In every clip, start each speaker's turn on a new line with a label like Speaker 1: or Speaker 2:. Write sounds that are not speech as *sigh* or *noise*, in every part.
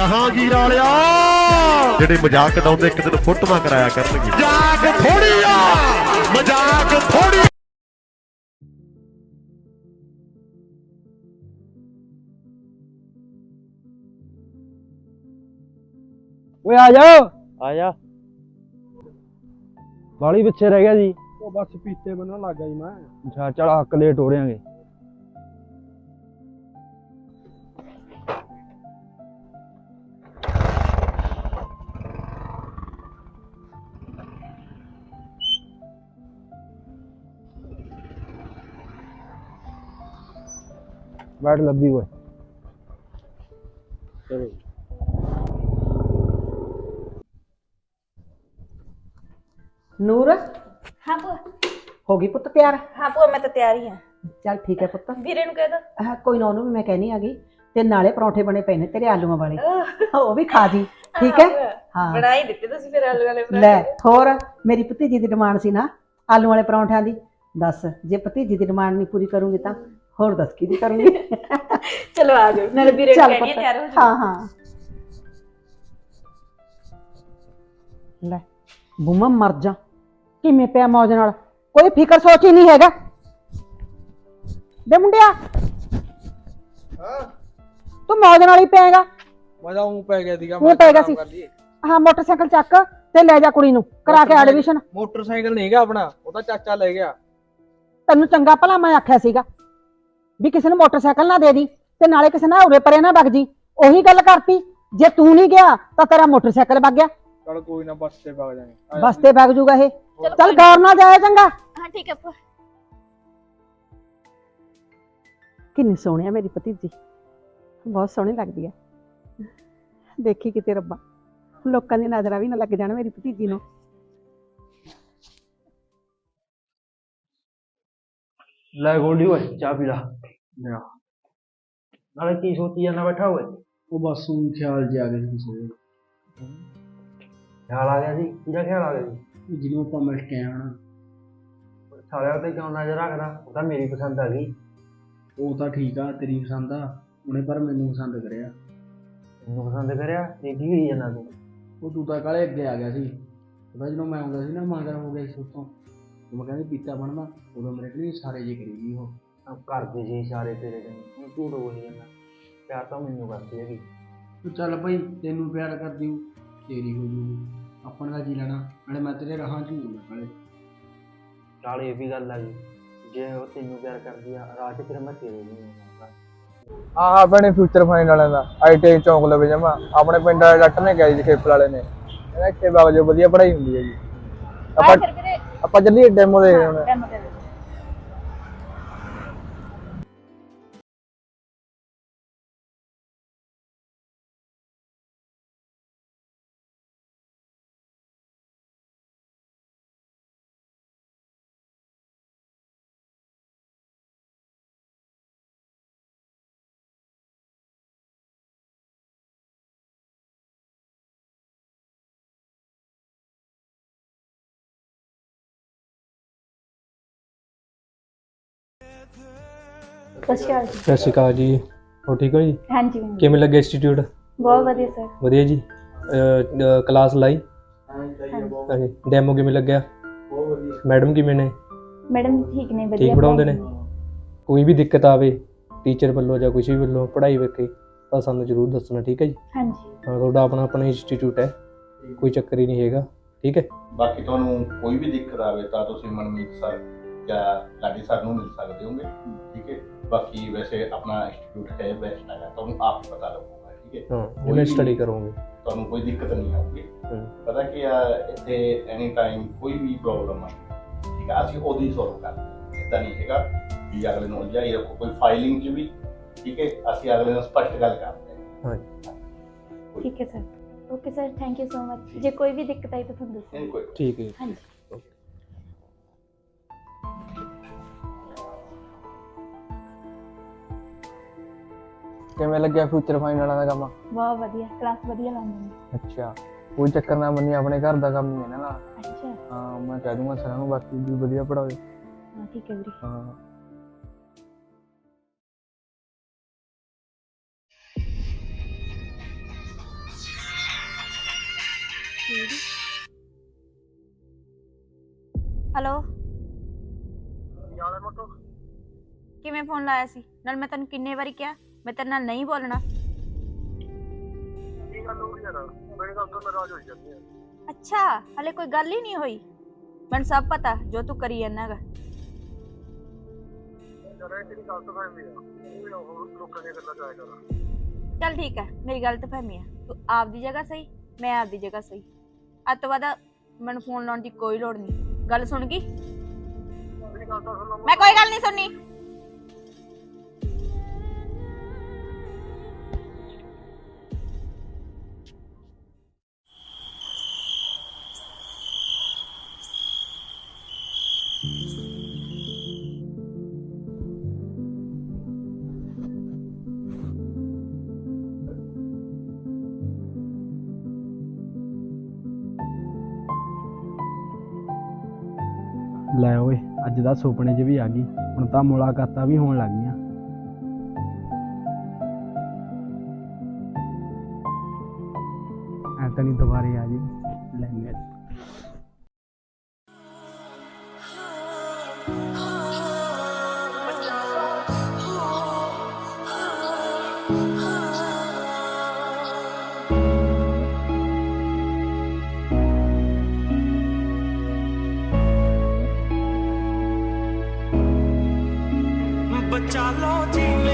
Speaker 1: ਜਹਾਂਗੀਰ ਵਾਲਿਆ। ਜਿਹੜੇ ਮਜ਼ਾਕ ਉਡਾਉਂਦੇ ਇੱਕ ਦਿਨ ਫੋਟੋਆਂ ਕਰਾਇਆ ਕਰਨਗੇ। ਮਜ਼ਾਕ ਥੋੜੀ ਆ ਮਜ਼ਾਕ ਥੋੜੀ
Speaker 2: ਓਏ ਆ ਜਾਓ
Speaker 3: ਆ ਜਾ।
Speaker 2: ਬਾਲੀ ਪਿੱਛੇ ਰਹਿ ਗਿਆ ਜੀ।
Speaker 4: ਉਹ ਬਸ ਪੀਤੇ ਬੰਨਣ ਲੱਗ ਗਿਆ ਜੀ ਮੈਂ।
Speaker 2: ਅੱਛਾ ਚਲ ਹੱਕ ਲੇਟ ਹੋ ਰਿਆਂਗੇ ਬੈਠ ਲੱਭੀ ਓਏ
Speaker 5: ਨੂਰ?
Speaker 6: ਹਾਂ ਭੂਆ।
Speaker 5: ਹੋ ਗਈ ਪੁੱਤ ਤਿਆਰ?
Speaker 6: ਹਾਂ ਭੂਆ ਮੈਂ ਤਾਂ ਤਿਆਰ ਹੀ ਹਾਂ।
Speaker 5: ਚੱਲ ਠੀਕ ਹੈ ਪੁੱਤ।
Speaker 6: ਵੀਰੇ ਨੂੰ ਕਹਿ ਦੋ।
Speaker 5: ਆਹ, ਕੋਈ ਨਾ ਉਹਨੂੰ ਵੀ ਮੈਂ ਕਹਿਣੀ ਆ ਗਈ ਤੇ ਨਾਲੇ ਪਰੌਂਠੇ ਬਣੇ ਪਏ ਨੇ ਤੇਰੇ ਆਲੂਆਂ ਵਾਲੇ। ਉਹ ਵੀ ਖਾ ਜੀ ਠੀਕ ਹੈ? ਹਾਂ
Speaker 6: ਬਣਾ ਹੀ। ਦਿੱਤੇ ਤੁਸੀਂ ਫਿਰ ਆਲੂ ਵਾਲੇ ਪਰਾਂਠੇ।
Speaker 5: ਲੈ ਹੋਰ ਮੇਰੀ ਭਤੀਜੀ ਦੀ ਡਿਮਾਂਡ ਸੀ ਨਾ ਆਲੂ ਵਾਲੇ ਪਰੌਂਠਿਆਂ ਦੀ। ਦੱਸ ਜੇ ਭਤੀਜੀ ਦੀ ਡਿਮਾਂਡ ਨਹੀਂ ਪੂਰੀ ਕਰੂੰਗੀ ਤਾਂ? ਹੋਰ ਦੱਸ ਕੀ ਦੀ ਕਰੂੰਗੀ *laughs*
Speaker 6: ਚਲੋ ਆ ਜਾਓ ਨਾਲੇ ਵੀਰੇ ਨੂੰ
Speaker 5: ਚੱਲ
Speaker 6: ਕਹਿ
Speaker 5: ਪੁੱਤ।
Speaker 6: ਤਿਆਰ ਹੋ ਜਾਓ।
Speaker 5: ਹਾਂ ਹਾਂ। ਲੈ ਬੁਮਾ ਮਰ ਜਾ। ਕਿਵੇਂ ਪਿਆ ਮੌਜ ਨਾਲ? ਕੋਈ ਫਿਕਰ ਸੋਚ ਹੀ ਨਹੀਂ ਹੈਗਾ। ਬੇ ਮੁੰਡਿਆ।
Speaker 4: ਹਾਂ।
Speaker 5: ਤੂੰ ਮੌਜ ਨਾਲ ਹੀ ਪਏਗਾ।
Speaker 4: ਮੈਂ ਤਾਂ ਉਂ ਪੈ ਗਿਆ ਸੀਗਾ
Speaker 5: ਊਂ ਪੈ ਗਿਆ ਸੀ। ਹਾਂ ਮੋਟਰਸਾਈਕਲ ਚੱਕ ਤੇ ਲੈ ਜਾ ਕੁੜੀ ਨੂੰ ਕਰਾ ਕੇ ਐਡਮਿਸ਼ਨ
Speaker 4: ਮੋਟਰਸਾਈਕਲ ਨਹੀਂ ਹੈਗਾ ਆਪਣਾ ਉਹਦਾ ਚਾਚਾ ਲੈ ਗਿਆ।
Speaker 5: ਤੈਨੂੰ ਚੰਗਾ ਭਲਾ ਮੈਂ ਆਖਿਆ ਸੀਗਾ। ਵੀ ਕਿਸੇ ਨੂੰ ਮੋਟਰਸਾਈਕਲ ਨਾ ਦੇ ਦੀ ਤੇ ਨਾਲੇ ਕਿਸੇ ਨਾਲ ਉਰੇ ਪਰੇ ਨਾ ਵਗ ਜੀ। ਉਹੀ ਗੱਲ ਕਰਤੀ। ਜੇ ਤੂੰ ਨਹੀਂ ਗਿਆ ਤਾਂ ਤੇਰਾ ਮੋਟਰਸਾਈਕਲ ਵਗ ਗਿਆ।
Speaker 4: ਚਲ ਕੋਈ ਨਾ ਬੱਸ ਤੇ ਵਗ ਜਾਾਂਗੇ
Speaker 5: ਬਸ ਤੇ ਵਗ ਜੂਗਾ ਇਹ। ਚੱਲ ਗੌਰ ਨਾਲ ਜਾਇਆ ਚੰਗਾ।
Speaker 6: ਹਾਂ ਠੀਕ ਹੈ ਭੂਆ।
Speaker 5: ਕਿੰਨੀ ਸੋਹਣੀ ਆ ਮੇਰੀ ਭਤੀਜੀ। ਬਹੁਤ ਸੋਹਣੀ ਲੱਗਦੀ ਹੈ ਦੇਖੀ ਕਿਤੇ ਰੱਬਾ। ਲੋਕਾਂ ਦੀ ਨਜ਼ਰਾਂ ਵੀ ਨਾ ਲੱਗ ਜਾਣ ਮੇਰੀ ਭਤੀਜੀ ਨੂੰ।
Speaker 2: ਲੈ ਗੋਲਡੀ ਓਏ ਚਾਹ ਪੀ ਲਾ। ਨਾਲੇ ਕੀ ਸੋਚੀ ਜਾਂਦਾ ਬੈਠਾ ਓਏ?
Speaker 4: ਉਹ ਬਸ ਉਂ ਖਿਆਲ ਜਿਆ ਗਿਆ ਸੀ ਕਿਸੇ
Speaker 2: ਖਿਆਲ ਆ ਗਿਆ ਸੀ? ਕਿਹਦਾ ਖਿਆਲ ਆ ਗਿਆ ਸੀ?
Speaker 4: ਦੇ ਜਿਹਨੂੰ ਆਪਾਂ ਮਿਲ ਕੇ ਆਏ ਹਨਾ
Speaker 2: ਸਾਲਿਆਂ ਤੇ ਕਿਉਂ ਨਜ਼ਰ ਰੱਖਦਾ? ਉਹ ਤਾਂ ਮੇਰੀ ਪਸੰਦ ਆ ਗਈ।
Speaker 4: ਉਹ ਤਾਂ ਠੀਕ ਆ ਤੇਰੀ ਪਸੰਦ ਆ। ਉਹਨੇ ਪਰ ਮੈਨੂੰ ਪਸੰਦ ਕਰਿਆ।
Speaker 2: ਤੈਨੂੰ ਪਸੰਦ ਕਰਿਆ? ਇਹ ਕੀ ਕਰੀ ਜਾਂਦਾ ਤੂੰ?
Speaker 4: ਉਹ ਤੂੰ ਤਾਂ ਕਾਲੇ ਅੱਗੇ ਆ ਗਿਆ ਸੀ। ਉਹਦਾ ਜਦੋਂ ਮੈਂ ਆਉਂਦਾ ਸੀ ਨਾ ਮਗਰ ਹੋ ਗਿਆ ਸੀ ਉਤੋਂ ਮੈਂ ਕਹਿੰਦੀ ਪੀਤਾ ਬਣਨਾ ਉਦੋਂ ਮੇਰੇ ਕੋਲ ਸਾਰੇ ਜੇ ਕਰੀ ਗਈ ਉਹ।
Speaker 2: ਆਹ ਘਰ ਦੇ ਜੀ ਇਸ਼ਾਰੇ ਤੇਰੇ ਕਨੀ ਝੂਠ ਬੋਲੀ ਜਾਂਦਾ। ਪਿਆਰ ਤਾਂ ਮੈਨੂੰ ਕਰਦੀ ਹੈਗੀ।
Speaker 4: ਤੂੰ ਚੱਲ ਭਾਈ ਤੈਨੂੰ ਪਿਆਰ ਕਰਦੀ ਹੂੰ ਤੇਰੀ ਹੋ ਜੂ ਆਪਣਾ ਦਾ ਜੀ ਲੈਣਾ ਨਾਲੇ ਮੈਂ ਤੇਰੇ ਰਾਹਾਂ ਚ ਨਹੀਂ ਕਾਲੇ
Speaker 2: ਨਾਲ। ਇਹ ਵੀ ਗੱਲ ਆ ਗਈ ਜੇ ਉਹ ਤੈਨੂੰ ਪਿਆਰ ਕਰਦੀ ਆ 'ਚ ਫਿਰ ਮੈਂ ਤੇਰੇ ਨਹੀਂ ਆਉਂਦਾ।
Speaker 7: ਆਹ ਆਪਣੇ ਫਿਊਚਰ ਫਾਈਨ ਵਾਲਿਆਂ ਦਾ ਆਈਟੀਆਈ ਚੌਂਕ ਲਵੇ ਜਮਾ ਆਪਣੇ ਪਿੰਡ ਵਾਲੇ ਡਾਕਟਰ ਨੇ ਕਿਹਾ ਜੀ ਖੇਪਲ ਵਾਲੇ ਨੇ। ਕਹਿੰਦਾ ਇੱਥੇ ਜੋ ਵਧੀਆ ਪੜ੍ਹਾਈ ਹੁੰਦੀ ਹੈ ਜੀ। ਆਪਾਂ ਆਪਾਂ ਚੱਲੀਏ ਡੈਮੋ ਦੇਖਦੇ ਹੁਣ
Speaker 6: ਡੈਮੋ ਦੇ ਦਿਓ। ਸਤਿ ਸ਼੍ਰੀ ਅਕਾਲ ਜੀ।
Speaker 8: ਸਤਿ ਸ਼੍ਰੀ ਅਕਾਲ ਜੀ। ਹੋ ਠੀਕ ਹੋ ਜੀ?
Speaker 6: ਹਾਂਜੀ।
Speaker 8: ਕਿਵੇਂ ਲੱਗੇ ਇੰਸਟੀਚਿਊਟ?
Speaker 6: ਬਹੁਤ ਵਧੀਆ ਸਰ।
Speaker 8: ਵਧੀਆ ਜੀ। ਕਲਾਸ ਲਾਈ? ਹਾਂਜੀ। ਡੈਮੋ ਕਿਵੇਂ ਲੱਗਿਆ? ਮੈਡਮ ਕਿਵੇਂ ਨੇ?
Speaker 6: ਮੈਡਮ ਠੀਕ ਨੇ ਵਧੀਆ
Speaker 8: ਠੀਕ ਪੜਾਉਂਦੇ ਨੇ? ਕੋਈ ਵੀ ਦਿੱਕਤ ਆਵੇ ਟੀਚਰ ਵੱਲੋਂ ਜਾਂ ਕਿਸੇ ਵੀ ਵੱਲੋਂ ਪੜ੍ਹਾਈ ਵੇਖੇ ਤਾਂ ਸਾਨੂੰ ਜ਼ਰੂਰ ਦੱਸਣਾ ਠੀਕ ਹੈ ਜੀ?
Speaker 6: ਹਾਂਜੀ।
Speaker 8: ਹਾਂ ਤੁਹਾਡਾ ਆਪਣਾ ਆਪਣਾ ਇੰਸਟੀਚਿਊਟ ਹੈ। ਕੋਈ ਚੱਕਰ ਹੀ ਨਹੀਂ ਹੈਗਾ ਠੀਕ ਹੈ?
Speaker 9: ਬਾਕੀ ਤੁਹਾਨੂੰ ਕੋਈ ਵੀ ਦਿੱਕਤ ਆਵੇ ਤਾਂ ਤੁਸੀਂ ਮਨਮੀਤ ਸਰ ਜਾਂ ਲਾਡੀ ਸਰ ਨੂੰ ਮਿਲ ਸਕਦੇ ਹੋਗੇ ਠੀਕ ਹੈ? ਬਾਕੀ ਵੈਸੇ ਆਪਣਾ ਇੰਸਟੀਚਿਊਟ ਹੈ ਬੈਸਟ ਹੈ ਤੁਹਾਨੂੰ ਆਪ ਹੀ ਪਤਾ ਲੱਗੂਗਾ ਠੀਕ ਹੈ?
Speaker 8: ਹਾਂ ਜਿਵੇਂ ਸਟੱਡੀ ਕਰੋਗੇ।
Speaker 9: ਤੁਹਾਨੂੰ ਕੋਈ ਦਿੱਕਤ ਨਹੀਂ ਆਊਗੀ। ਪਤਾ ਕੀ ਆ ਇੱਥੇ ਐਨੀ ਟਾਈਮ ਕੋਈ ਵੀ ਪ੍ਰੋਬਲਮ ਆ ਠੀਕ ਆ ਅਸੀਂ ਉਹਦੀ ਸੋਲਵ ਕਰਦੇ ਹਾਂ। ਇਦਾਂ ਨਹੀਂ ਹੈਗਾ ਵੀ ਅਗਲੇ ਨੂੰ ਉਲਝਾਈ ਰੱਖੋ ਕੋਈ ਫਾਈਲਿੰਗ 'ਚ ਵੀ ਠੀਕ ਹੈ? ਅਸੀਂ ਅਗਲੇ ਨਾਲ ਸਪਸ਼ਟ ਗੱਲ ਕਰਦੇ ਹਾਂ।
Speaker 6: ਠੀਕ ਹੈ sir okay sir thank you so much ਜੇ। ਕੋਈ ਵੀ ਦਿੱਕਤ ਆਈ ਤਾਂ ਤੁਹਾਨੂੰ ਦੱਸੋ।
Speaker 8: ਠੀਕ ਹੈ।
Speaker 6: ਹਾਂਜੀ।
Speaker 7: ਕਿਵੇਂ ਲੱਗਿਆ ਫਿਊਚਰ ਫਾਈਨ ਵਾਲਿਆਂ ਦਾ ਕੰਮ?
Speaker 6: ਬਹੁਤ ਵਧੀਆ ਕਲਾਸ ਵਧੀਆ ਲਾਉਂਦੇ ਨੇ।
Speaker 7: ਅੱਛਾ ਕੋਈ ਚੱਕਰ ਨਾ ਮੰਨੀ ਆਪਣੇ ਘਰ ਦਾ ਕੰਮ ਹੀ ਹੈ ਨਾ ਨਾਲ।
Speaker 6: ਅੱਛਾ।
Speaker 7: ਹਾਂ ਮੈਂ ਕਹਿ ਦੂੰਗਾ ਸਰਾਂ ਨੂੰ ਬਾਕੀ ਵੀ ਵਧੀਆ ਪੜਾਵੇ
Speaker 6: ਹਾਂ ਠੀਕ ਹੈ ਵੀਰੇ।
Speaker 7: ਹਾਂ।
Speaker 6: ਹੈਲੋ ਕਿਵੇਂ ਫੋਨ ਲਾਇਆ ਸੀ? ਨਾਲ ਮੈਂ ਤੈਨੂੰ ਕਿੰਨੇ ਵਾਰੀ ਕਿਹਾ? ਮੈਂ ਤੇਰੇ ਨਾਲ ਨਹੀਂ ਬੋਲਣਾ। ਅੱਛਾ ਹਲੇ ਕੋਈ ਗੱਲ ਹੀ ਨਹੀਂ ਹੋਈ? ਮੈਨੂੰ ਸਭ ਪਤਾ ਜੋ ਤੂੰ ਕਰੀ ਜਾਂਦਾ ਗਾ ਚੱਲ ਠੀਕ ਹੈ ਮੇਰੀ ਗਲਤ ਫਹਿਮੀ ਹੈ ਤੂੰ ਆਪਦੀ ਜਗ੍ਹਾ ਸਹੀ ਮੈਂ ਆਪਦੀ ਜਗ੍ਹਾ ਸਹੀ। ਅੱਜ ਤੋਂ ਬਾਅਦ ਮੈਨੂੰ ਫੋਨ ਲਾਉਣ ਦੀ ਕੋਈ ਲੋੜ ਨਹੀਂ। ਗੱਲ ਸੁਣ ਗਈ? ਮੈਂ ਕੋਈ ਗੱਲ ਨਹੀਂ ਸੁਣਨੀ।
Speaker 4: ਅੱਜ ਦਾ ਸੁਪਨੇ 'ਚ ਵੀ ਆ ਗਈ। ਹੁਣ ਤਾਂ ਮੁਲਾਕਾਤਾਂ ਵੀ ਹੋਣ ਲੱਗ ਗਈਆਂ। ਐ ਦੁਬਾਰੇ ਆ ਜੀ।
Speaker 3: ਬਚਾ ਲਓ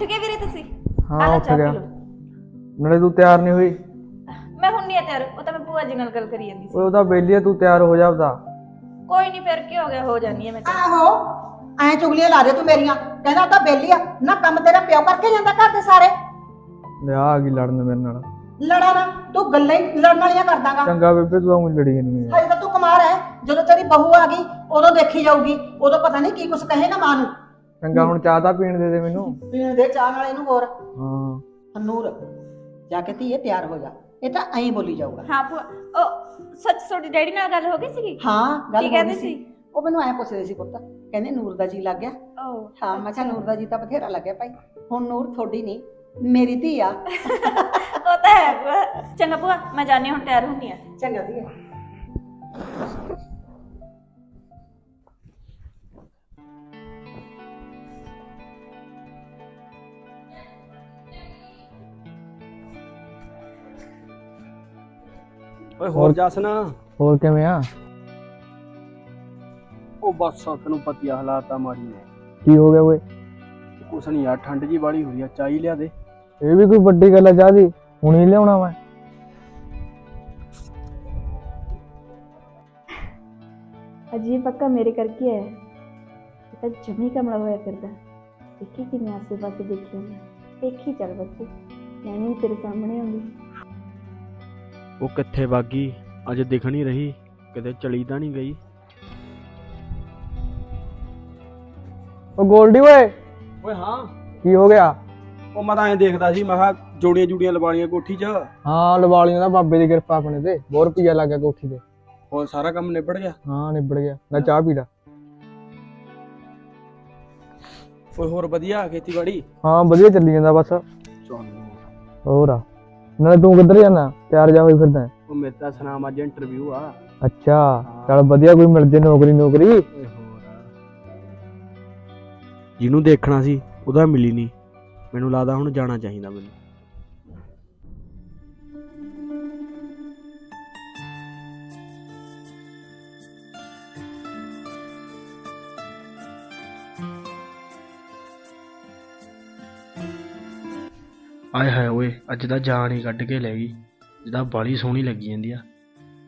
Speaker 6: ਉੱਠ ਗਏ ਵੀਰੇ ਤੁਸੀਂ?
Speaker 7: ਹਾਂ ਉੱਠ
Speaker 6: ਚਾਹ ਪੀ
Speaker 7: ਗਿਆ।
Speaker 6: ਲਓ।
Speaker 7: ਨਾਲੇ ਤੂੰ ਤਿਆਰ ਨਹੀਂ ਹੋਈ?
Speaker 6: ਮੈਂ ਹੁਣ ਨਹੀਂ ਤਿਆਰ ਉਹ ਤਾਂ ਮੈਂ ਭੂਆ ਜੀ ਨਾਲ ਗੱਲ ਕਰੀ ਜਾਂਦੀ ਸੀ।
Speaker 7: ਓਏ ਉਹਦਾ ਬੇਲੀ ਆ, ਤੂੰ ਤਿਆਰ ਹੋ ਜਾ ਆਪਦਾ।
Speaker 6: ਕੋਈ ਨਹੀਂ ਫਿਰ ਕੀ ਹੋ ਗਿਆ? ਹੋ ਜਾਨੀ ਹੈ ਮੈਂ ਤਿਆਰ।
Speaker 5: ਆਹੋ ਐ ਚੁਗਲੀਆਂ ਲਾ ਦੇ ਤੂੰ ਮੇਰੀਆਂ। ਕਹਿੰਦਾ ਉਹ ਤਾਂ ਬੇਲੀ ਆ ਨਾ ਕੰਮ ਤੇਰਾ ਪਿਓ ਕਰਕੇ ਜਾਂਦਾ ਘਰ ਦੇ ਸਾਰੇ।
Speaker 7: ਲੈ ਆ ਗਈ ਲੜਨ ਮੇਰੇ ਨਾਲ।
Speaker 5: ਲੜਾ ਨਾ ਤੂੰ ਗੱਲਾਂ ਹੀ ਲੜਨ ਵਾਲੀਆਂ ਕਰਦਾਗਾ।
Speaker 7: ਚੰਗਾ ਬੇਬੇ ਤੂੰ ਤਾਂ ਊਂ ਲੜੀ ਨਹੀਂ ਹੈ
Speaker 5: ਹਜੇ ਤਾਂ ਤੂੰ ਕੁਮਾਰ ਹੈ ਜਦੋਂ ਤੇਰੀ ਬਹੂ ਆ ਗਈ ਉਦੋਂ ਦੇਖੀ ਜਾਊਗੀ। ਉਦੋਂ ਪਤਾ ਨਹੀਂ ਕੀ ਕੁਛ ਕਹੇਗਾ ਮਾਂ ਨੂੰ।
Speaker 7: ਚੰਗਾ ਹੁਣ ਚਾਹ ਤਾਂ ਪੀਣ ਦੇ ਦੇ ਮੈਨੂੰ।
Speaker 5: ਪੀਣ ਦੇ ਚਾਹ ਨਾਲ ਇਹਨੂੰ ਹੋਰ।
Speaker 7: ਹਾਂ।
Speaker 5: ਨੂਰ ਜਾ ਕੇ ਧੀਏ ਤਿਆਰ ਹੋ ਜਾ। ਇਹ ਤਾਂ ਐਂ ਬੋਲੀ ਜਾਊਗਾ।
Speaker 6: ਹਾਂ ਭੂਆ ਉਹ ਸੱਚ ਤੁਹਾਡੀ ਡੈਡੀ ਨਾਲ ਗੱਲ ਹੋ ਗਈ ਸੀਗੀ?
Speaker 5: ਹਾਂ ਗੱਲ
Speaker 6: ਕੀ
Speaker 5: ਹੋ
Speaker 6: ਕਹਿੰਦੇ
Speaker 5: ਗਈ
Speaker 6: ਸੀ?
Speaker 5: ਉਹ ਮੈਨੂੰ ਐਂ ਪੁੱਛਦੇ ਸੀ ਪੁੱਤ ਕਹਿੰਦੇ ਨੂਰ ਦਾ ਜੀ ਲੱਗ ਗਿਆ।
Speaker 6: ਓ।
Speaker 5: ਹਾਂ ਮੈਂ ਕਿਹਾ ਨੂਰ ਦਾ ਜੀ ਤਾਂ ਬਥੇਰਾ ਲੱਗਿਆ ਭਾਈ। ਹੁਣ ਨੂਰ ਤੁਹਾਡੀ ਨਹੀਂ ਮੇਰੀ ਧੀ ਆ।
Speaker 6: ਉਹ ਤਾਂ ਹੈ ਭੂਆ। ਚੰਗਾ ਭੂਆ ਮੈਂ ਜਾਣੀ ਹੁਣ ਤਿਆਰ ਹੁੰਨੀ ਆ
Speaker 5: ਚੰਗਾ ਧੀਏ।
Speaker 4: ਓਏ ਹੋਰ ਜਸਨਾ।
Speaker 7: ਹੋਰ ਕਿਵੇਂ ਆ?
Speaker 4: ਉਹ ਬਸ ਤੈਨੂੰ ਪਤੀਆ ਹਾਲਾਤਾਂ ਮਾੜੀ ਨੇ।
Speaker 7: ਕੀ ਹੋ ਗਿਆ ਓਏ?
Speaker 4: ਕੁਛ ਨਹੀਂ ਯਾਰ ਠੰਡ ਜੀ ਬਾੜੀ ਹੋਈ ਆ ਚਾਈ ਲਿਆ ਦੇ।
Speaker 7: ਇਹ ਵੀ ਕੋਈ ਵੱਡੀ ਗੱਲ ਆ ਚਾਹ ਦੀ? ਹੁਣ ਹੀ ਲਿਆਉਣਾ ਮੈਂ।
Speaker 6: ਅਜੀ ਪੱਕਾ ਮੇਰੇ ਕਰਕੇ ਹੈ। ਇਹ ਤਾਂ ਜਮੀ ਕਮਲਾ ਹੋਇਆ ਫਿਰਦਾ। ਦੇਖੀ ਕਿਵੇਂ ਆਸੇ ਪਾਸੇ ਦੇਖੀ ਜਾਂਦਾ ਦੇਖੀ ਚੱਲ ਬੱਚੇ। ਮੈਂ ਨਹੀਂ ਤੇਰੇ ਸਾਹਮਣੇ ਆਉਂਦੀ
Speaker 4: ਉਹ ਕਿੱਥੇ ਵਾਗੀ? ਅਜੇ ਦਿਖ ਨਹੀਂ ਰਹੀ ਕਿਤੇ ਚਲੀ ਤਾਂ ਨਹੀਂ ਗਈ।
Speaker 7: ਓ ਗੋਲਡੀ ਓਏ
Speaker 4: ਓਏ ਹਾਂ।
Speaker 7: ਕੀ ਹੋ ਗਿਆ?
Speaker 4: ਉਹ ਮੈਂ ਤਾਂ ਐਂ ਦੇਖਦਾ ਸੀ ਮੈਂ ਕਿਹਾ ਜੋੜੀਆਂ ਜੁੜੀਆਂ ਲਵਾਲੀਆਂ ਕੋਠੀ 'ਚ।
Speaker 7: ਹਾਂ ਲਵਾਲੀਆਂ ਦਾ ਬਾਬੇ ਦੀ ਕਿਰਪਾ ਆਪਣੇ ਤੇ ਬਹੁਤ ਰੁਪਈਆ ਲੱਗ ਗਿਆ ਕੋਠੀ ਤੇ।
Speaker 4: ਹੋਰ ਸਾਰਾ ਕੰਮ ਨਿਬੜ ਗਿਆ?
Speaker 7: ਹਾਂ ਨਿਬੜ ਗਿਆ। ਲੈ ਚਾਹ ਪੀ ਲੈ।
Speaker 4: ਓਏ ਹੋਰ ਵਧੀਆ ਖੇਤੀਬਾੜੀ?
Speaker 7: ਹਾਂ ਵਧੀਆ ਚੱਲੀ ਜਾਂਦਾ ਬਸ।
Speaker 4: ਚੱਲ।
Speaker 7: ਹੋਰ ਆ। ਨਾਲੇ ਤੂੰ ਕਿੱਧਰ ਜਾਣਾ? ਤਿਆਰ ਜਾ ਹੋਈ ਫਿਰਦਾ। ਹੈ?
Speaker 4: ਉਹ ਮੇਰੇ ਤਾਂ ਸੁਨਾਮ ਅੱਜ ਇੰਟਰਵਿਊ ਆ।
Speaker 7: ਅੱਛਾ ਚੱਲ ਵਧੀਆ ਕੋਈ ਮਿਲ ਜੇ ਨੌਕਰੀ ਨੌਕਰੀ।
Speaker 4: ਓਏ ਹੋਰ। ਜਿਹਨੂੰ ਦੇਖਣਾ ਸੀ ਉਹਦਾ ਮਿਲੀ ਨਹੀਂ ਮੈਨੂੰ ਲੱਗਦਾ ਹੁਣ ਜਾਣਾ ਚਾਹੀਦਾ ਮੈਨੂੰ। ਆਏ ਹਾਏ ਓਏ ਅੱਜ ਦਾ ਜਾਨ ਹੀ ਕੱਢ ਕੇ ਲੈ ਗਈ। ਜਿਹਦਾ ਬਾਲੀ ਸੋਹਣੀ ਲੱਗੀ ਜਾਂਦੀ ਆ।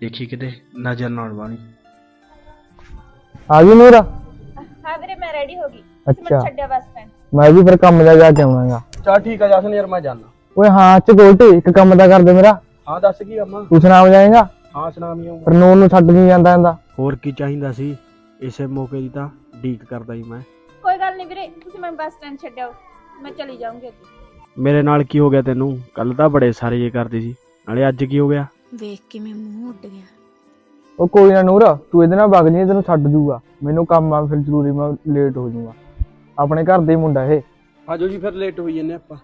Speaker 4: ਦੇਖੀ ਕਿਤੇ ਨਜ਼ਰ ਨਾਲ ਬਾਣੀ
Speaker 7: ਆ ਗਈ ਨੂਰ?
Speaker 6: ਹਾਂ ਵੀਰੇ ਮੈਂ ਰੈਡੀ ਹੋ ਗਈ।
Speaker 7: ਅੱਛਾ।
Speaker 6: ਛੱਡਿਆ ਬੱਸ ਸਟੈਂਡ
Speaker 7: ਮੈਂ ਵੀ ਫਿਰ ਕੰਮ ਜਾ ਜਾ ਕੇ ਆਉਣਾਗਾ।
Speaker 4: ਚਲ ਠੀਕ ਆ ਜਸਨ ਯਾਰ ਮੈਂ ਜਾਣਾ
Speaker 7: ਓਏ ਹਾਂ ਚ ਗੋਲਟੀ ਇੱਕ ਕੰਮ ਦਾ ਕਰ ਦੇ ਮੇਰਾ।
Speaker 4: ਹਾਂ ਦੱਸ ਕੀ ਕੰਮਾ
Speaker 7: ਤੂੰ ਸੁਣਾ ਜਾਏਗਾ?
Speaker 4: ਹਾਂ ਸੁਣਾਵੀਂ ਆਊਂਗਾ।
Speaker 7: ਪਰ ਨੂਨ ਨੂੰ ਛੱਡ ਨਹੀਂ ਜਾਂਦਾ ਜਾਂਦਾ
Speaker 4: ਹੋਰ ਕੀ ਚਾਹੀਦਾ ਸੀ? ਇਸੇ ਮੌਕੇ ਦੀ ਤਾਂ ਡੀਕ ਕਰਦਾ ਹੀ ਮੈਂ।
Speaker 6: ਕੋਈ ਗੱਲ ਨਹੀਂ ਵੀਰੇ ਤੁਸੀਂ ਮੈਨੂੰ ਬੱਸ ਸਟੈਂਡ ਛੱਡਿਓ। ਮੈਂ ਚਲੀ ਜਾਊਂਗੀ ਅੱਗੇ।
Speaker 4: ਮੇਰੇ ਨਾਲ ਕੀ ਹੋ ਗਿਆ ਤੈਨੂੰ? ਕੱਲ ਤਾਂ ਬੜੇ ਸਾਰੇ ਜੇ ਕਰਦੀ ਸੀ। ਨਾਲੇ ਅੱਜ ਕੀ ਹੋ ਗਿਆ?
Speaker 6: ਵੇਖ ਕੇ ਮੈਂ ਮੂੰਹ ਉੱਡ ਗਿਆ।
Speaker 7: ਉਹ ਕੋਈ ਨਾ ਨੂਰ ਤੂੰ ਇਹਦੇ ਨਾਲ ਵਗ ਜੀ ਤੈਨੂੰ ਛੱਡ ਜੂਗਾ। ਮੈਨੂੰ ਕੰਮ ਆ ਫਿਰ ਜ਼ਰੂਰੀ ਮੈਂ ਲੇਟ ਹੋ ਜਾਊਗਾ ਆਪਣੇ ਘਰ ਦੇ ਹੀ ਮੁੰਡਾ ਇਹ।
Speaker 4: ਆਜੋ ਜੀ ਫਿਰ ਲੇਟ ਹੋਈ ਜੰਨੇ ਆਪਾਂ।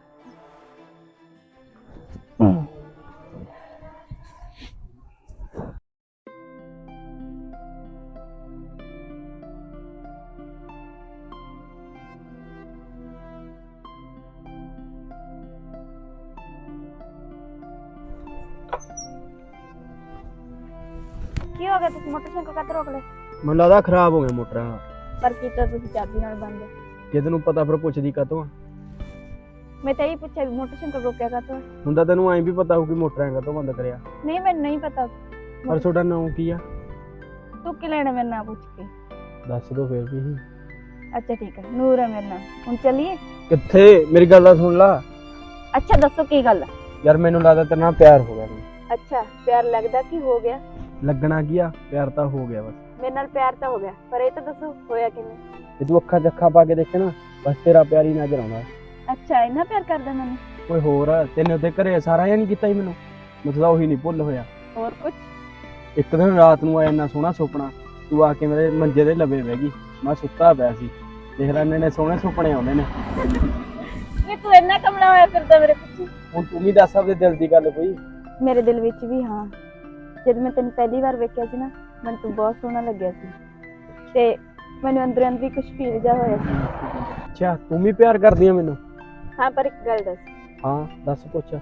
Speaker 6: ਕੀ ਹੋ ਗਿਆ? ਤੁਸੀਂ ਮੋਟਰਸਾਈਕਲ ਕਾਹਤੇ ਰੋਕ ਲਏ?
Speaker 4: ਮੈਨੂੰ ਲੱਗਦਾ ਖਰਾਬ ਹੋ ਗਿਆ ਮੋਟਰ
Speaker 6: ਪਰ ਕੀਤਾ ਤੁਸੀਂ ਚਾਬੀ ਨਾਲ ਬੰਦ
Speaker 4: ਜੇ ਤੈਨੂੰ ਪਤਾ ਫਿਰ ਪੁੱਛਦੀ ਕਾਤੋਂ ਆ?
Speaker 6: ਮੈਂ ਤਾਂ ਇਹ ਪੁੱਛਿਆ ਵੀ ਮੋਟਰਸਾਈਕਲ ਰੋਕਿਆ ਕਾਹਤੋਂ
Speaker 4: ਹੁੰਦਾ ਤੈਨੂੰ ਐਂ ਵੀ ਪਤਾ ਹੋਊ ਕਿ ਮੋਟਰ ਕਾਤੋਂ ਬੰਦ ਕਰਿਆ।
Speaker 6: ਨਹੀਂ ਮੈਨੂੰ ਨਹੀਂ ਪਤਾ।
Speaker 4: ਪਰ ਤੁਹਾਡਾ ਨਾਮ ਕੀ ਆ?
Speaker 6: ਤੂੰ ਕੀ ਲੈਣਾ ਮੇਰੇ ਨਾਲ ਪੁੱਛ ਕੇ?
Speaker 4: ਦੱਸ ਦੋ ਫਿਰ ਵੀ।
Speaker 6: ਅੱਛਾ ਠੀਕ ਹੈ ਨੂਰ ਹੈ ਮੇਰੇ ਨਾਲ। ਹੁਣ ਚੱਲੀਏ?
Speaker 4: ਕਿੱਥੇ? ਮੇਰੀ ਗੱਲ ਸੁਣ ਲਾ।
Speaker 6: ਅੱਛਾ ਦੱਸੋ ਕੀ ਗੱਲ ਹੈ
Speaker 4: ਯਾਰ ਮੈਨੂੰ ਲੱਗਦਾ ਤੇਰੇ ਨਾਲ ਪਿਆਰ ਹੋ ਗਿਆ। ਮੈਨੂੰ।
Speaker 6: ਅੱਛਾ ਪਿਆਰ ਲੱਗਦਾ ਕੀ ਹੋ ਗਿਆ?
Speaker 4: ਲੱਗਣਾ ਕੀ ਆ? ਪਿਆਰ ਤਾਂ ਹੋ ਗਿਆ ਬਸ।
Speaker 6: ਮੇਰੇ ਨਾਲ ਪਿਆਰ ਤਾਂ ਹੋ ਗਿਆ ਪਰ ਇਹ ਤਾਂ ਦੱਸੋ ਹੋਇਆ ਕਿਵੇਂ?
Speaker 4: ਜੇ ਤੂੰ ਅੱਖਾਂ ਚੱਖਾ ਪਾ ਕੇ ਦੇਖੇ ਨਾ ਬਸ ਤੇਰਾ ਪਿਆਰ ਹੀ ਨਜ਼ਰ ਆਉਂਦਾ।
Speaker 6: ਅੱਛਾ ਇੰਨਾ ਪਿਆਰ ਕਰਦਾ ਮੈਨੂੰ?
Speaker 4: ਓਏ ਹੋਰ ਤੈਨੇ ਉੱਤੇ ਘਰੇ ਸਾਰਾ ਇਹ ਨਹੀਂ ਕੀਤਾ ਹੀ ਮੈਨੂੰ? ਮੈਨੂੰ ਤਾਂ ਉਹੀ ਨਹੀਂ ਭੁੱਲ ਹੋਇਆ।
Speaker 6: ਹੋਰ ਕੁਝ
Speaker 4: ਇੱਕ ਦਿਨ ਰਾਤ ਨੂੰ ਆਇਆ ਇੰਨਾ ਸੋਹਣਾ ਸੁਪਨਾ ਤੂੰ ਆ ਕੇ ਮੇਰੇ ਮੰਜੇ ਦੇ ਲਵੇ ਬਹਿ ਗਈ। ਮੈਂ ਸੁੱਤਾ ਪਿਆ ਸੀ। ਦੇਖ ਲੈ ਇੰਨੇ ਨੇ ਸੋਹਣੇ ਸੁਪਨੇ ਆਉਂਦੇ ਨੇ।
Speaker 6: ਵੀ ਤੂੰ ਇੰਨਾ ਕਮਲਾ ਹੋਇਆ ਫਿਰਦਾ ਮੇਰੇ ਪਿੱਛੇ।
Speaker 4: ਹੁਣ ਤੂੰ ਵੀ ਦੱਸ ਆਪਣੇ ਦਿਲ ਦੀ ਗੱਲ ਕੋਈ?
Speaker 6: ਮੇਰੇ ਦਿਲ ਵਿੱਚ ਵੀ ਹਾਂ। ਜਦ ਮੈਂ ਤੈਨੂੰ ਪਹਿਲੀ ਵਾਰ ਵੇਖਿਆ ਸੀ ਨਾ ਮੈਨੂੰ ਤੂੰ ਬਹੁਤ ਸੋਹਣਾ ਲੱਗਿਆ ਸੀ। ਤੇ ਮੈਨੂੰ ਅੰਦਰ ਅੰਦਰ ਹੀ ਕੁਝ ਫੀਲ ਜਾ ਹੋਇਆ ਸੀ।
Speaker 4: ਅੱਛਾ ਤੂੰ ਵੀ ਪਿਆਰ ਕਰਦੀ ਆ ਮੈਨੂੰ?
Speaker 6: ਹਾਂ ਪਰ ਇੱਕ ਗੱਲ ਦੱਸ।
Speaker 4: ਹਾਂ ਦੱਸ ਪੁੱਛ।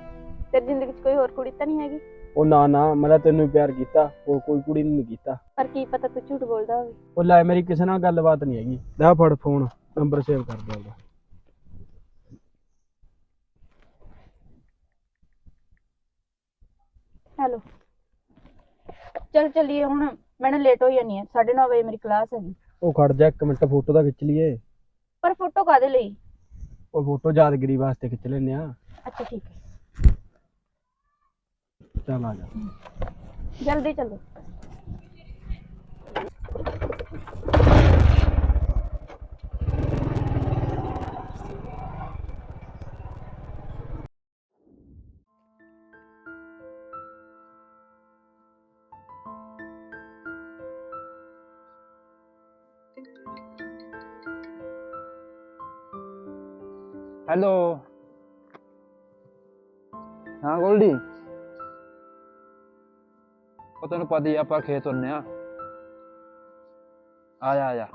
Speaker 6: ਤੇਰੀ ਜ਼ਿੰਦਗੀ 'ਚ ਕੋਈ ਹੋਰ ਕੁੜੀ ਤਾਂ ਨਹੀਂ ਹੈਗੀ?
Speaker 4: ਉਹ ਨਾ ਨਾ ਮੈਂ ਤਾਂ ਤੈਨੂੰ ਹੀ ਪਿਆਰ ਕੀਤਾ ਹੋਰ ਕੋਈ ਕੁੜੀ ਨੂੰ ਨਹੀਂ ਕੀਤਾ।
Speaker 6: ਪਰ ਕੀ ਪਤਾ ਤੂੰ ਝੂਠ ਬੋਲਦਾ ਹੋਵੇ?
Speaker 4: ਉਹ ਲੈ ਮੇਰੀ ਕਿਸੇ ਨਾਲ ਗੱਲਬਾਤ ਨਹੀਂ ਹੈਗੀ। ਲੈ ਫੜ ਫੋਨ ਨੰਬਰ ਸੇਵ ਕਰ ਦੇ ਉਹਦਾ
Speaker 6: ਹੈਲੋ ਚਲ ਚੱਲੀਏ ਹੁਣ ਮੈਂ ਨਾ ਲੇਟ ਹੋ ਜਾਣੀ ਹੈ 9:30 ਵਜੇ ਮੇਰੀ ਕਲਾਸ ਹੈਗੀ।
Speaker 4: ਉਹ ਖੜ ਜਾ ਇੱਕ ਮਿੰਟ ਫੋਟੋ ਦਾ ਖਿੱਚ ਲਈਏ।
Speaker 6: ਪਰ ਫੋਟੋ ਕਾਦੇ ਲਈ?
Speaker 4: ਉਹ ਫੋਟੋ ਯਾਦਗਿਰੀ ਵਾਸਤੇ ਖਿੱਚ ਲੈਨੇ ਆ
Speaker 6: ਅੱਛਾ ਠੀਕ ਹੈ।
Speaker 4: ਚੱਲ ਆ ਜਾ।
Speaker 6: ਜਲਦੀ ਚੱਲੋ।
Speaker 7: ਹੈਲੋ ਹਾਂ ਗੋਲਡੀ। ਉਹ ਤੈਨੂੰ ਪਤਾ ਹੀ ਆ, ਆਪਾਂ ਖੇਤ ਹੁੰਨੇ ਆ। ਆ ਜਾ ਆ ਜਾ।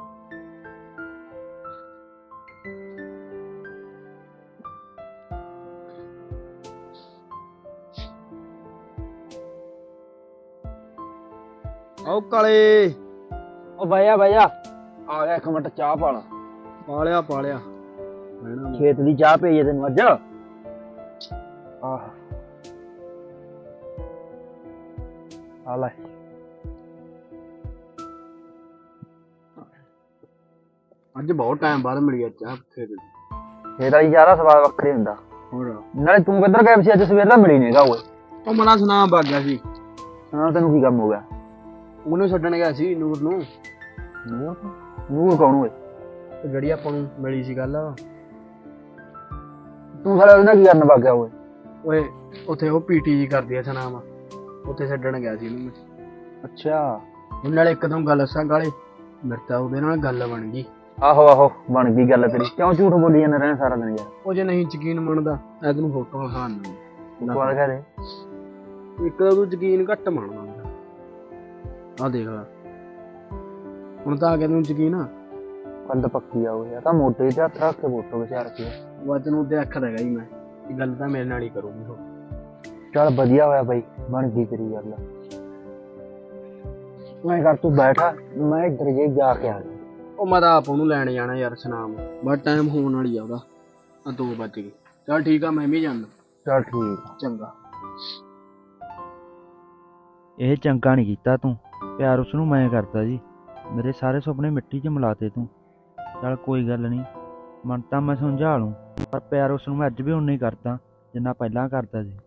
Speaker 4: ਆਓ ਕਾਲੇ।
Speaker 7: ਉਹ ਬਾਇਆ ਬਾਇਆ ਆ ਗਿਆ ਇੱਕ ਮਿੰਟ ਚਾਹ ਪਾ ਲਾ।
Speaker 4: ਪਾਲਿਆ ਪਾਲਿਆ
Speaker 7: ਖੇਤ ਦੀ ਚਾਹ ਪਈ ਹੈ ਤੈਨੂੰ ਅੱਜ। ਆਹ। ਆ ਲੈ।
Speaker 4: ਅੱਜ ਬਹੁਤ ਟਾਈਮ ਬਾਅਦ ਮਿਲੀ ਆ ਚਾਹ ਖੇਤ ਦੀ।
Speaker 7: ਖੇਤ ਵਾਲੀ ਚਾਹ ਦਾ ਸਵਾਦ ਵੱਖਰੇ ਹੁੰਦਾ।
Speaker 4: ਹੋਰ।
Speaker 7: ਨਾਲੇ ਤੂੰ ਕਿੱਧਰ ਗਿਆ ਸੀ ਅੱਜ? ਸਵੇਰ ਦਾ ਮਿਲੀ ਨਹੀਂਗਾ ਓਏ।
Speaker 4: ਉਹ ਮਨਾ ਸੁਣਾ ਵਗ ਗਿਆ ਸੀ।
Speaker 7: ਹਾਂ ਤੈਨੂੰ ਕੀ ਕੰਮ ਹੋ ਗਿਆ?
Speaker 4: ਉਹਨੂੰ ਛੱਡਣ ਗਿਆ ਸੀ ਨੂਰ ਨੂੰ।
Speaker 7: ਨੂਰ ਨੂਰ ਕੌਣ ਓਏ?
Speaker 4: ਤੇ ਜਿਹੜੀ ਆਪਾਂ ਨੂੰ ਮਿਲੀ ਸੀ ਗੱਲ।
Speaker 7: ਤੂੰ ਸਾਲੇ ਉਹਦੇ ਨਾਲ ਕੀ ਕਰਨ ਵਗ ਗਿਆ ਓਏ?
Speaker 4: ਓਏ ਉੱਥੇ ਉਹ ਪੀਟੀ ਜੀ ਕਰਦੀ ਆ ਸਨਾਮ। ਉੱਥੇ ਛੱਡਣ ਗਿਆ ਸੀ ਉਹਨੂੰ ਮੈਂ।
Speaker 7: ਅੱਛਾ।
Speaker 4: ਉਹ ਨਾਲੇ ਇੱਕਦਮ ਗੱਲ ਦੱਸਾਂ ਗਾਲੇ ਮੇਰੇ ਤਾਂ ਉਹਦੇ ਨਾਲ ਗੱਲ ਬਣ ਗਈ।
Speaker 7: ਆਹੋ ਆਹੋ ਬਣ ਗਈ ਗੱਲ ਤੇਰੀ। ਕਿਉਂ ਝੂਠ ਬੋਲੀ ਜਾਂਦਾ ਰਹਿਣਾ ਸਾਰਾ ਦਿਨ ਯਾਰ?
Speaker 4: ਉਹ ਜੇ ਨਹੀਂ ਯਕੀਨ ਮੰਨਦਾ ਐ ਤੈਨੂੰ ਫੋਟੋ ਵਿਖਾਣ ਨੂੰ।
Speaker 7: ਕੋਲ ਕਹਦੇ
Speaker 4: ਇੱਕ ਤਾਂ ਤੂੰ ਯਕੀਨ ਘੱਟ ਮੰਨਦਾ ਆ ਦੇਖ ਲੈ। ਹੁਣ ਤਾਂ ਆ ਗਿਆ ਤੈਨੂੰ ਯਕੀਨ। ਆ
Speaker 7: ਕੰਦ ਪੱਕੀ ਆ ਆ ਤਾਂ ਮੋਟੇ ਤੇ ਹੱਥ ਰੱਖ ਕੇ ਫੋਟੋ ਵਿਚਾਰ ਕੇ
Speaker 4: ਉਹ ਅੱਜ ਨੂੰ ਉਹਦੇ ਅੱਖ ਦਾ ਹੈਗਾ ਹੀ ਮੈਂ। ਇਹ ਗੱਲ ਤਾਂ ਮੇਰੇ ਨਾਲ ਹੀ ਕਰੂੰਗੀ ਹੁਣ
Speaker 7: ਚੱਲ ਵਧੀਆ ਹੋਇਆ ਬਾਈ ਬਣ ਗਈ ਤੇਰੀ ਗੱਲ। ਮੈਂ ਕਰ ਤੂੰ ਬੈਠਾ ਮੈਂ ਇੱਧਰ ਜੇ ਜਾ ਕੇ ਆ ਗਿਆ।
Speaker 4: ਉਹ ਮੈਂ ਤਾਂ ਆਪ ਉਹਨੂੰ ਲੈਣ ਜਾਣਾ ਯਾਰ ਸਨਾਮ। ਬਸ ਟਾਈਮ ਹੋਣ ਵਾਲੀ ਆ ਉਹਦਾ। ਆ 2 ਵੱਜ ਗਏ। ਚਲ ਠੀਕ ਆ ਮੈਂ ਵੀ ਜਾਣਾ
Speaker 7: ਚੱਲ ਠੀਕ ਆ।
Speaker 4: ਚੰਗਾ।
Speaker 10: ਇਹ ਚੰਗਾ ਨਹੀਂ ਕੀਤਾ ਤੂੰ। ਪਿਆਰ ਉਸ ਨੂੰ ਮੈਂ ਕਰਦਾ ਜੀ। ਮੇਰੇ ਸਾਰੇ ਸੁਪਨੇ ਮਿੱਟੀ 'ਚ ਮਿਲਾਤੇ ਤੂੰ। ਚੱਲ ਕੋਈ ਗੱਲ ਨਹੀਂ। ਮਨ ਤਾਂ ਮੈਂ ਸਮਝਾ ਲੂੰ ਪਰ ਪਿਆਰ ਉਸ ਨੂੰ ਮੈਂ ਅੱਜ ਵੀ ਉਨਾ ਹੀ ਕਰਦਾ ਜਿੰਨਾ ਪਹਿਲਾਂ ਕਰਦਾ ਸੀ।